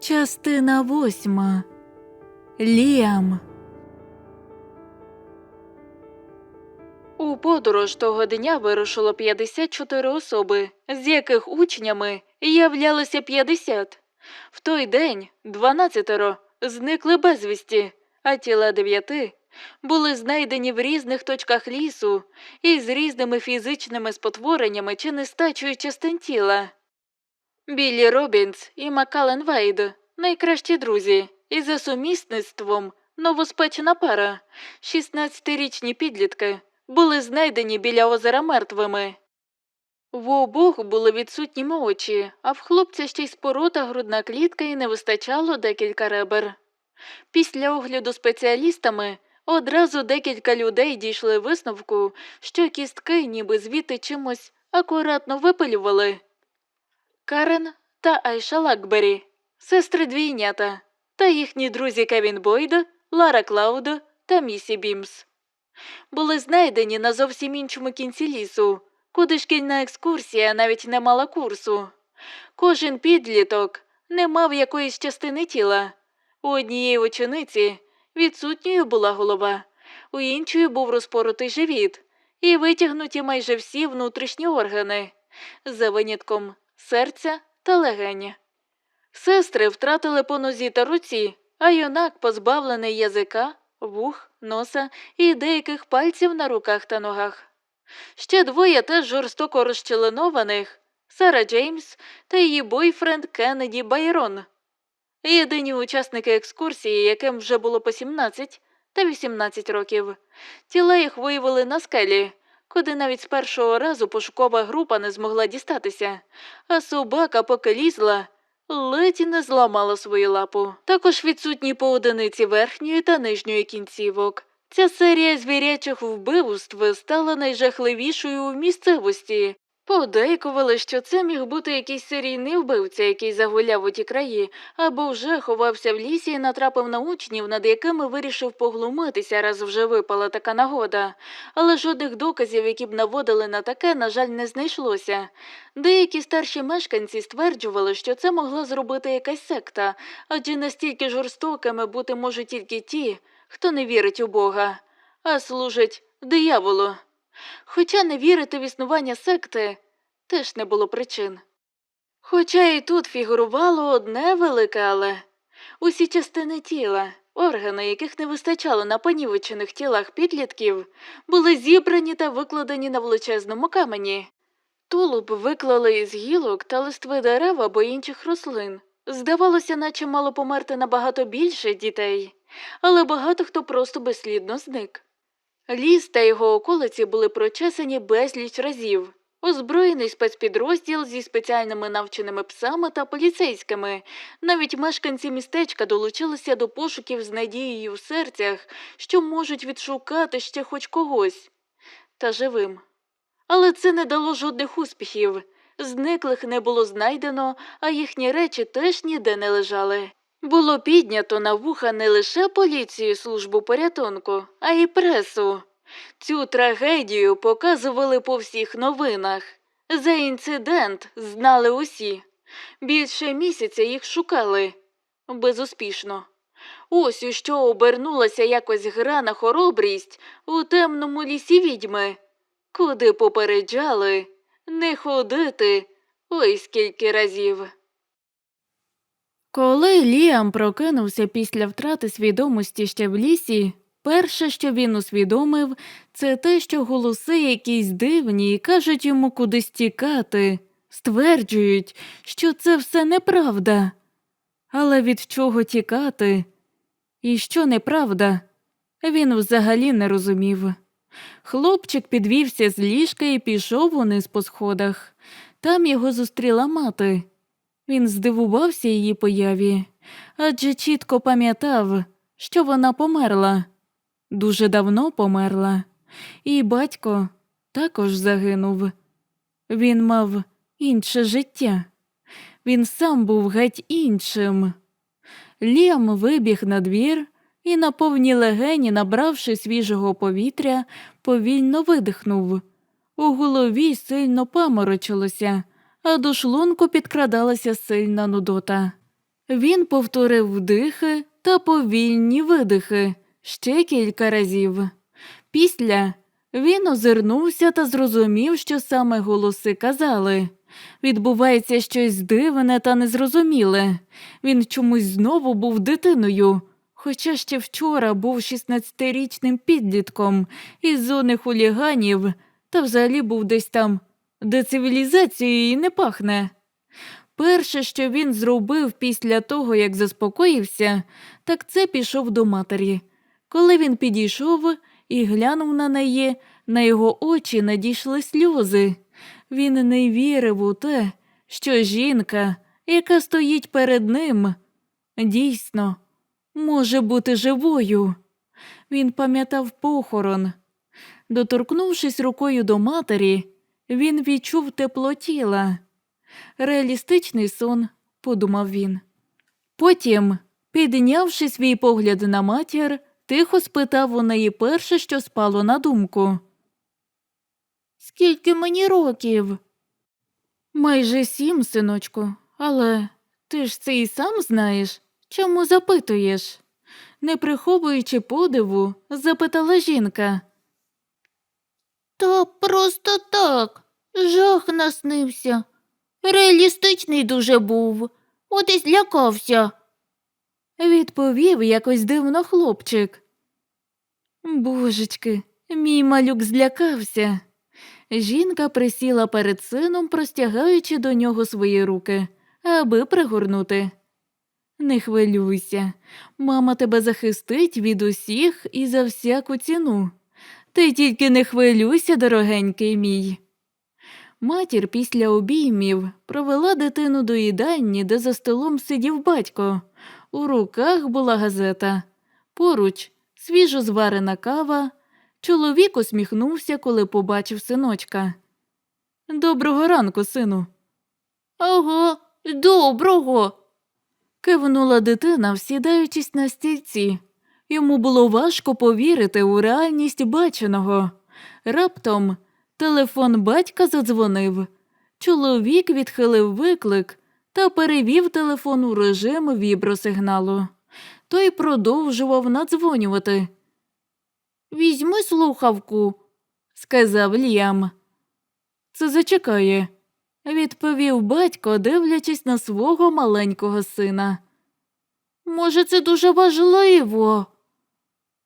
Частина восьма. Ліам. У подорож того дня вирушило 54 особи, з яких учнями являлося 50. В той день 12 зникли безвісті, а тіла дев'яти були знайдені в різних точках лісу і з різними фізичними спотвореннями чи нестачою частин тіла. Біллі Робінс і Макален Вейд найкращі друзі, і за сумісництвом новоспечена пара, 16-річні підлітки, були знайдені біля озера мертвими. В обох були відсутніми очі, а в хлопця ще й спорота грудна клітка і не вистачало декілька ребер. Після огляду спеціалістами одразу декілька людей дійшли висновку, що кістки ніби звідти чимось акуратно випилювали. Карен та Айша Лакбері, сестри двійнята, та їхні друзі Кевін Бойд, Лара Клауд та Місі Бімс. Були знайдені на зовсім іншому кінці лісу, куди шкільна екскурсія навіть не мала курсу. Кожен підліток не мав якоїсь частини тіла. У однієї учениці відсутньою була голова, у іншої був розпоротий живіт і витягнуті майже всі внутрішні органи, за винятком серця та легень. Сестри втратили по нозі та руці, а юнак позбавлений язика, вух, носа і деяких пальців на руках та ногах. Ще двоє теж жорстоко розчленованих Сара Джеймс та її бойфренд Кеннеді Байрон. Єдині учасники екскурсії, яким вже було по 17 та 18 років. Тіла їх виявили на скелі, куди навіть з першого разу пошукова група не змогла дістатися, а собака, поки лізла, ледь не зламала свою лапу. Також відсутні по одиниці верхньої та нижньої кінцівок. Ця серія звірячих вбивств стала найжахливішою у місцевості. Подейкували, що це міг бути якийсь серійний вбивця, який загуляв у ті краї, або вже ховався в лісі і натрапив на учнів, над якими вирішив поглумитися, раз вже випала така нагода. Але жодних доказів, які б наводили на таке, на жаль, не знайшлося. Деякі старші мешканці стверджували, що це могла зробити якась секта, адже настільки жорстокими бути можуть тільки ті, хто не вірить у Бога, а служить дияволу. Хоча не вірити в існування секти теж не було причин. Хоча і тут фігурувало одне велике але усі частини тіла, органи, яких не вистачало на понівечених тілах підлітків, були зібрані та викладені на величезному камені. Тулуб виклали із гілок та листви дерев або інших рослин. Здавалося, наче мало померти набагато більше дітей, але багато хто просто безслідно зник. Ліс та його околиці були прочесані безліч разів. Озброєний спецпідрозділ зі спеціальними навченими псами та поліцейськими. Навіть мешканці містечка долучилися до пошуків з надією в серцях, що можуть відшукати ще хоч когось. Та живим. Але це не дало жодних успіхів. Зниклих не було знайдено, а їхні речі теж ніде не лежали. Було піднято на вуха не лише поліцію службу порятунку, а й пресу. Цю трагедію показували по всіх новинах. За інцидент знали усі. Більше місяця їх шукали безуспішно. Ось у що обернулася якось гра на хоробрість у темному лісі відьми, куди попереджали не ходити ой скільки разів. Коли Ліам прокинувся після втрати свідомості ще в лісі, перше, що він усвідомив, це те, що голоси якісь дивні і кажуть йому кудись тікати, стверджують, що це все неправда. Але від чого тікати? І що неправда? Він взагалі не розумів. Хлопчик підвівся з ліжка і пішов униз по сходах. Там його зустріла мати. Він здивувався її появі, адже чітко пам'ятав, що вона померла, дуже давно померла, і батько також загинув. Він мав інше життя, він сам був геть іншим. Ліам вибіг на двір і на повні легені, набравши свіжого повітря, повільно видихнув. У голові сильно паморочилося, а до шлунку підкрадалася сильна нудота. Він повторив вдихи та повільні видихи ще кілька разів. Після він озирнувся та зрозумів, що саме голоси казали. Відбувається щось дивне та незрозуміле. Він чомусь знову був дитиною, хоча ще вчора був 16-річним підлітком із зони хуліганів та взагалі був десь там, де цивілізацією і не пахне. Перше, що він зробив після того, як заспокоївся, так це пішов до матері. Коли він підійшов і глянув на неї, на його очі надійшли сльози. Він не вірив у те, що жінка, яка стоїть перед ним, дійсно може бути живою. Він пам'ятав похорон. Доторкнувшись рукою до матері, він відчув тепло тіла. Реалістичний сон, подумав він. Потім, піднявши свій погляд на матір, тихо спитав у неї перше, що спало на думку. Скільки мені років? Майже сім, синочку, але ти ж це і сам знаєш. Чому запитуєш? Не приховуючи подиву, запитала жінка. Та просто так. Жах наснився. Реалістичний дуже був. От і злякався. Відповів якось дивно хлопчик. Божечки, мій малюк злякався. Жінка присіла перед сином, простягаючи до нього свої руки, аби пригорнути. Не хвилюйся, мама тебе захистить від усіх і за всяку ціну. Ти тільки не хвилюйся, дорогенький мій. Матір після обіймів провела дитину до їдальні, де за столом сидів батько. У руках була газета. Поруч свіжо зварена кава. Чоловік усміхнувся, коли побачив синочка. Доброго ранку, сину. Ага, доброго. кивнула дитина, всідаючись на стільці. Йому було важко повірити у реальність баченого. Раптом телефон батька задзвонив. Чоловік відхилив виклик та перевів телефон у режим вібросигналу. Той продовжував надзвонювати. Візьми слухавку, сказав Ліам. Це зачекає, відповів батько, дивлячись на свого маленького сина. Може, це дуже важливо.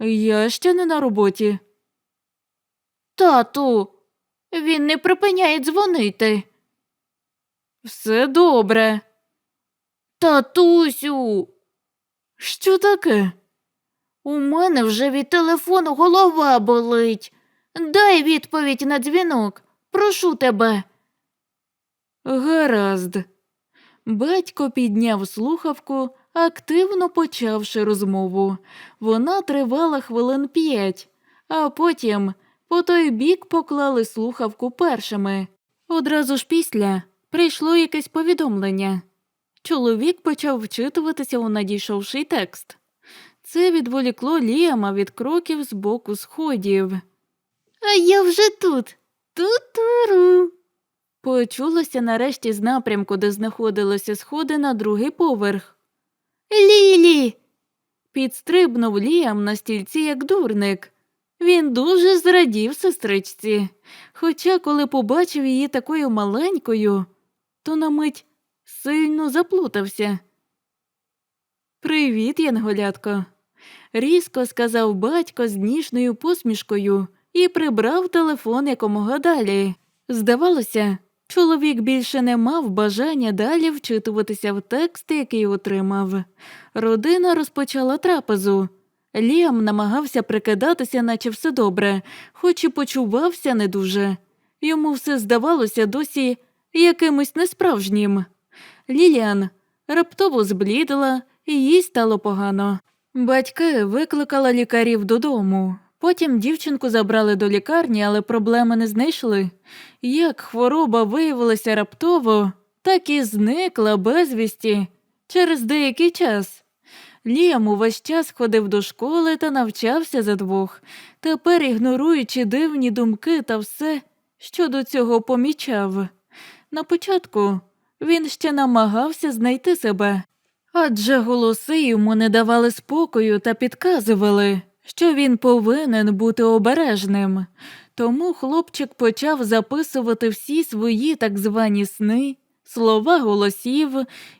Я ще не на роботі. Тату, він не припиняє дзвонити. Все добре. Татусю. Що таке? У мене вже від телефону голова болить. Дай відповідь на дзвінок. Прошу тебе. Гаразд. Батько підняв слухавку, активно почавши розмову. Вона тривала хвилин п'ять, а потім по той бік поклали слухавку першими. Одразу ж після прийшло якесь повідомлення. Чоловік почав вчитуватися у надійшовший текст. Це відволікло Ліама від кроків з боку сходів. А я вже тут. Ту-туру. Почулося нарешті з напрямку, де знаходилися сходи на другий поверх. Лілі. Підстрибнув Ліам на стільці, як дурник. Він дуже зрадів сестричці, хоча, коли побачив її такою маленькою, то на мить сильно заплутався. Привіт, Янголятко, різко сказав батько з ніжною посмішкою і прибрав телефон якомога далі. Здавалося, чоловік більше не мав бажання далі вчитуватися в текст, який отримав. Родина розпочала трапезу. Ліам намагався прикидатися, наче все добре, хоч і почувався не дуже. Йому все здавалося досі якимось несправжнім. Ліліан раптово зблідла, і їй стало погано. Батьки викликали лікарів додому. Потім дівчинку забрали до лікарні, але проблеми не знайшли. Як хвороба виявилася раптово, так і зникла безвісті через деякий час. Ліам увесь час ходив до школи та навчався за двох, тепер ігноруючи дивні думки та все, що до цього помічав. На початку він ще намагався знайти себе, Адже голоси йому не давали спокою та підказували, що він повинен бути обережним. Тому хлопчик почав записувати всі свої так звані сни, слова голосів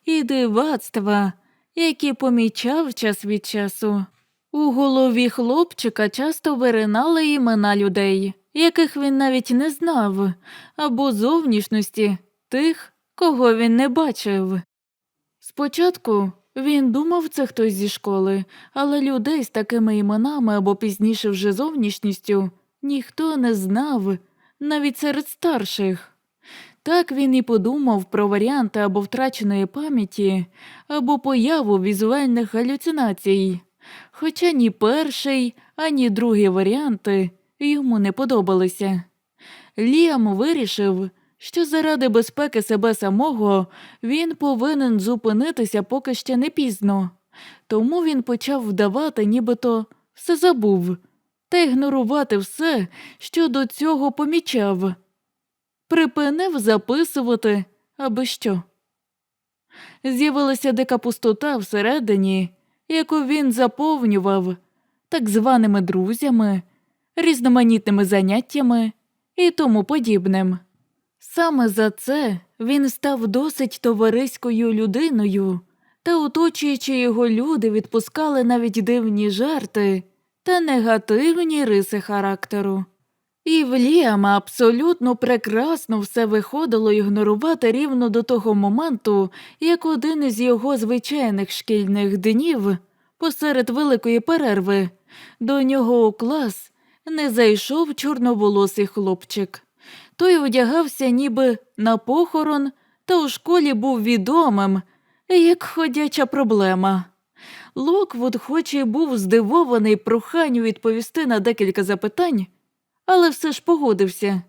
і дивацтва, які помічав час від часу. У голові хлопчика часто виринали імена людей, яких він навіть не знав, або зовнішності тих, кого він не бачив. Спочатку він думав, це хтось зі школи, але людей з такими іменами або пізніше вже зовнішністю ніхто не знав, навіть серед старших. Так він і подумав про варіанти або втраченої пам'яті, або появу візуальних галюцинацій. Хоча ні перший, ані другий варіанти йому не подобалися. Ліам вирішив, що заради безпеки себе самого він повинен зупинитися поки ще не пізно, тому він почав вдавати, нібито все забув, та ігнорувати все, що до цього помічав. Припинив записувати, аби що. З'явилася дика пустота всередині, яку він заповнював так званими друзями, різноманітними заняттями і тому подібним. Саме за це він став досить товариською людиною, та оточуючи його люди відпускали навіть дивні жарти та негативні риси характеру. І в Ліама абсолютно прекрасно все виходило ігнорувати рівно до того моменту, як один із його звичайних шкільних днів посеред великої перерви до нього у клас не зайшов чорноволосий хлопчик. Той одягався ніби на похорон, та у школі був відомим, як ходяча проблема. Локвуд, хоч і був здивований проханню відповісти на декілька запитань, але все ж погодився.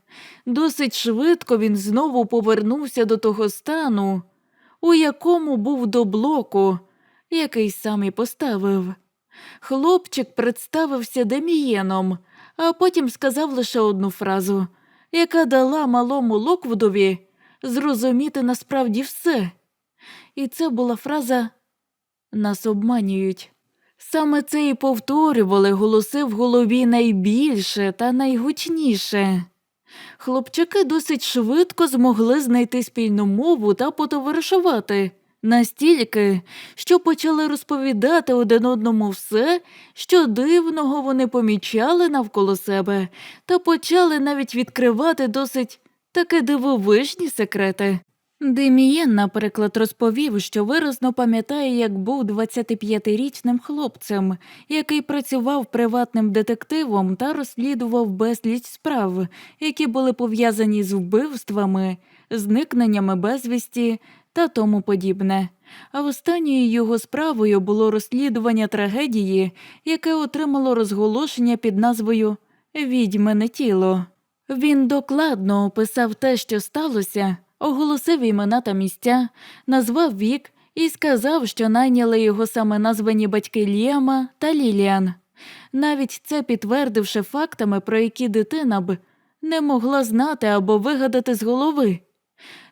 Досить швидко він знову повернувся до того стану, у якому був до блоку, який сам і поставив. Хлопчик представився Демієном, а потім сказав лише одну фразу, яка дала малому Локвудові зрозуміти насправді все. І це була фраза Нас обманюють. Саме це і повторювали голоси в голові найбільше та найгучніше. Хлопчаки досить швидко змогли знайти спільну мову та потоваришувати настільки, що почали розповідати один одному все, що дивного вони помічали навколо себе, та почали навіть відкривати досить таки дивовижні секрети. Демієн, наприклад, розповів, що виразно пам'ятає, як був 25-річним хлопцем, який працював приватним детективом та розслідував безліч справ, які були пов'язані з вбивствами, зникненнями безвісті та тому подібне. А останньою його справою було розслідування трагедії, яке отримало розголошення під назвою Відьмине тіло. Він докладно описав те, що сталося, оголосив імена та місця, назвав вік і сказав, що найняли його саме названі батьки Ліама та Ліліан, навіть це підтвердивши фактами, про які дитина б не могла знати або вигадати з голови.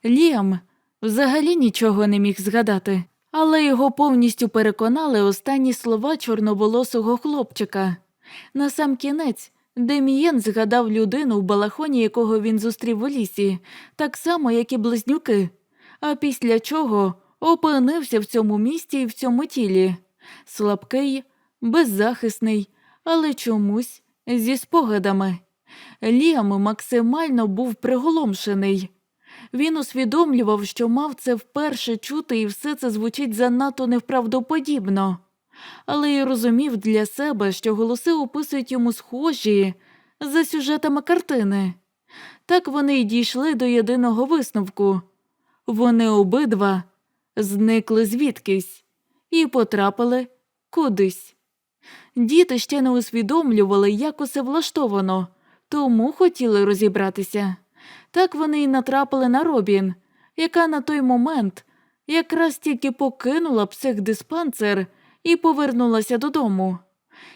Ліам взагалі нічого не міг згадати, але його повністю переконали останні слова чорноволосого хлопчика. Насамкінець Демієн згадав людину в балахоні, якого він зустрів у лісі, так само, як і близнюки, а після чого опинився в цьому місті і в цьому тілі. Слабкий, беззахисний, але чомусь зі спогадами. Ліам максимально був приголомшений. Він усвідомлював, що мав це вперше чути, і все це звучить занадто невправдоподібно але й розумів для себе, що голоси описують йому схожі за сюжетами картини. Так вони й дійшли до єдиного висновку вони обидва зникли звідкись і потрапили кудись. Діти ще не усвідомлювали, як усе влаштовано, тому хотіли розібратися. Так вони й натрапили на Робін, яка на той момент якраз тільки покинула психдиспансер і повернулася додому.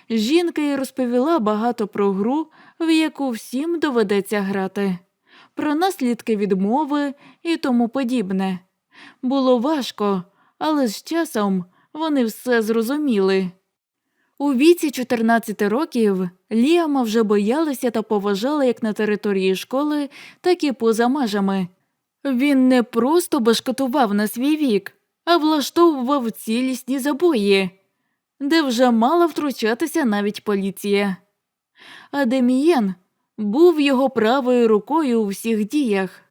Жінка їй розповіла багато про гру, в яку всім доведеться грати, про наслідки відмови і тому подібне. Було важко, але з часом вони все зрозуміли. У віці 14 років Ліама вже боялися та поважали як на території школи, так і поза межами. Він не просто башкотував на свій вік, а влаштовував цілісні забої, де вже мала втручатися навіть поліція. А Демієн був його правою рукою у всіх діях.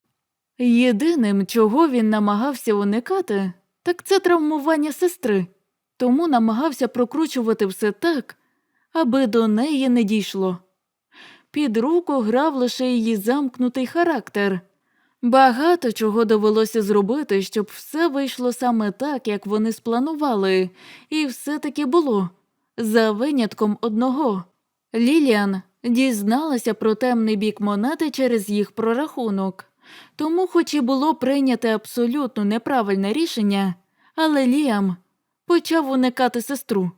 Єдиним, чого він намагався уникати, так це травмування сестри, тому намагався прокручувати все так, аби до неї не дійшло. Під руку грав лише її замкнутий характер. Багато чого довелося зробити, щоб все вийшло саме так, як вони спланували, і все таки було за винятком одного. Ліліан дізналася про темний бік монети через їх прорахунок. Тому, хоч і було прийняте абсолютно неправильне рішення, але Ліам почав уникати сестру.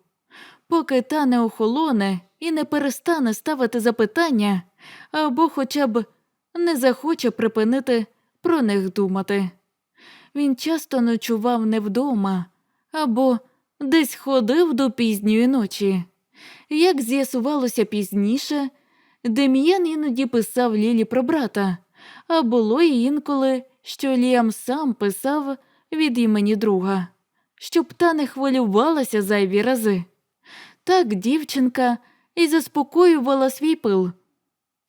Поки та не охолоне і не перестане ставити запитання, або хоча б не захоче припинити про них думати. Він часто ночував не вдома або десь ходив до пізньої ночі. Як з'ясувалося пізніше, Дем'ян іноді писав Лілі про брата, а було й інколи, що Ліам сам писав від імені друга, щоб та не хвилювалася зайві рази. Так дівчинка і заспокоювала свій пил,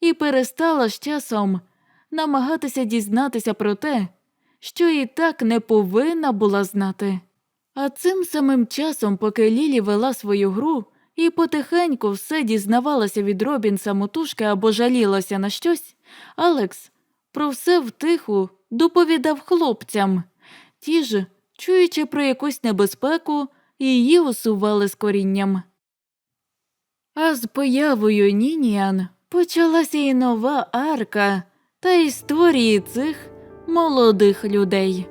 і перестала з часом намагатися дізнатися про те, що і так не повинна була знати. А цим самим часом, поки Лілі вела свою гру і потихеньку все дізнавалася від Робін самотужки або жалілася на щось, Алекс про все втиху доповідав хлопцям. Ті ж, чуючи про якусь небезпеку, її усували з корінням. А з появою Нініан почалася і нова арка та історії цих молодих людей.